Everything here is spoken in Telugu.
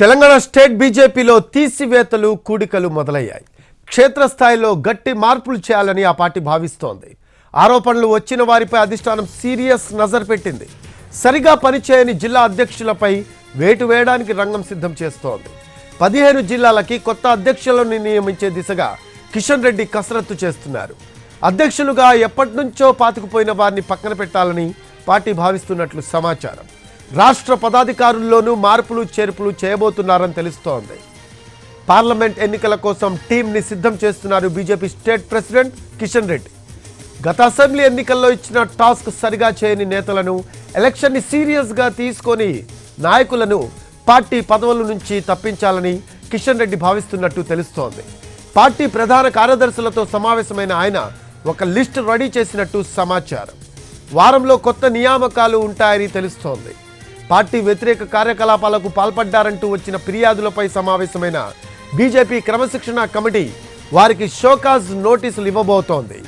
తెలంగాణ స్టేట్ బీజేపీలో తీసివేతలు కూడికలు మొదలయ్యాయి. క్షేత్రస్థాయిలో గట్టి మార్పులు చేయాలని ఆ పార్టీ భావిస్తోంది. ఆరోపణలు వచ్చిన వారిపై అధిష్టానం సీరియస్ నజర్ పెట్టింది. సరిగా పనిచేయని జిల్లా అధ్యక్షులపై వేటు వేయడానికి రంగం సిద్ధం చేస్తోంది. పదిహేను జిల్లాలకి కొత్త అధ్యక్షులను నియమించే దిశగా కిషన్ రెడ్డి కసరత్తు చేస్తున్నారు. అధ్యక్షులుగా ఎప్పటి నుంచో పాతుకుపోయిన వారిని పక్కన పెట్టాలని పార్టీ భావిస్తున్నట్లు సమాచారం. రాష్ట్ర పదాధికారుల్లోనూ మార్పులు చేర్పులు చేయబోతున్నారని తెలుస్తోంది. పార్లమెంట్ ఎన్నికల కోసం టీంని సిద్ధం చేస్తున్నారు BJP state president Kishan Reddy. గత అసెంబ్లీ ఎన్నికల్లో ఇచ్చిన టాస్క్ సరిగా చేయని నేతలను ఎలక్షన్ని సీరియస్గా తీసుకొని నాయకులను పార్టీ పదవుల నుంచి తప్పించాలని కిషన్ రెడ్డి భావిస్తున్నట్టు తెలుస్తోంది. పార్టీ ప్రధాన కార్యదర్శులతో సమావేశమైన ఆయన ఒక లిస్ట్ రెడీ చేసినట్టు సమాచారం. వారంలో కొత్త నియామకాలు ఉంటాయని తెలుస్తోంది. పార్టీ వ్యతిరేక కార్యకలాపాలకు పాల్పడ్డారంటూ వచ్చిన ఫిర్యాదులపై సమావేశమైన బీజేపీ క్రమశిక్షణ కమిటీ వారికి షోకాజ్ నోటీసులు ఇవ్వబోతోంది.